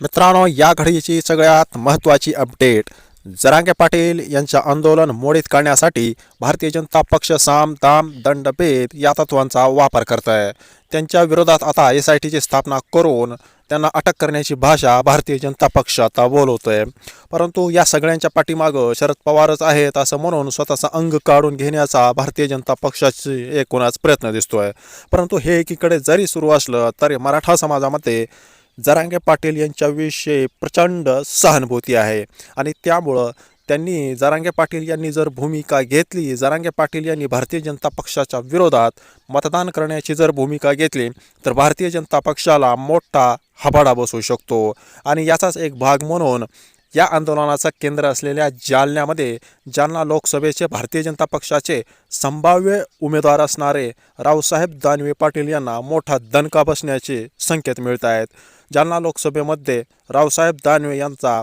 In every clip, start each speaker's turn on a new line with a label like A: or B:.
A: मित्रांनो या घडीची सगळ्यात महत्त्वाची अपडेट. जरांगे पाटील यांच्या आंदोलन मोडीत काढण्यासाठी भारतीय जनता पक्ष साम दाम दंडभेद या तत्वांचा वापर करत आहे त्यांच्या विरोधात आता एस आय टीची स्थापना करून त्यांना अटक करण्याची भाषा भारतीय जनता पक्ष आता बोलवतो आहे परंतु या सगळ्यांच्या पाठीमागं शरद पवारच आहेत असं म्हणून स्वतःचा अंग काढून घेण्याचा भारतीय जनता पक्षाची एकूणच प्रयत्न दिसतो आहे परंतु हे एकीकडे जरी सुरू असलं तरी मराठा समाजामध्ये जरांगे पाटील यांच्याविषयी प्रचंड सहानुभूती आहे. आणि त्यामुळं त्यांनी जरांगे पाटील यांनी जर भूमिका घेतली जरांगे पाटील यांनी भारतीय जनता पक्षाच्या विरोधात मतदान करण्याची जर भूमिका घेतली तर भारतीय जनता पक्षाला मोठा हबाडा बसू शकतो. आणि याचाच एक भाग म्हणून या आंदोलनाचं केंद्र असलेल्या जालन्यामध्ये जालना लोकसभेचे भारतीय जनता पक्षाचे संभाव्य उमेदवार असणारे रावसाहेब दानवे पाटील यांना मोठा दणका बसण्याचे संकेत मिळत आहेत जालना लोकसभेमध्ये रावसाहेब दानवे यांचा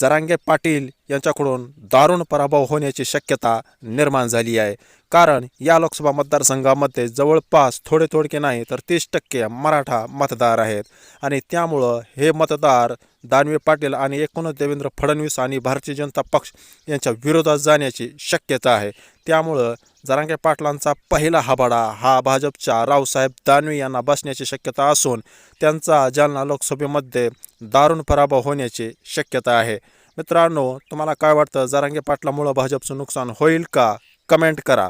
A: जरांगे पाटील यांच्याकडून दारुण पराभव होण्याची शक्यता निर्माण झाली आहे. कारण या लोकसभा मतदारसंघामध्ये जवळपास थोडे थोडके नाही तर तीस टक्के मराठा मतदार आहेत. आणि त्यामुळं हे मतदार दानवे पाटील आणि एकूणच देवेंद्र फडणवीस आणि भारतीय जनता पक्ष यांच्या विरोधात जाण्याची शक्यता आहे. त्यामुळं जरांगे पाटलांचा पहिला हबाडा हा भाजपच्या रावसाहेब दानवे यांना बसण्याची शक्यता असून त्यांचा जालना लोकसभेमध्ये दारुण पराभव होण्याची शक्यता आहे. मित्रांनो तुम्हाला काय वाटतं? जरांगे पाटलामुळं भाजपचं नुकसान होईल का? कमेंट करा.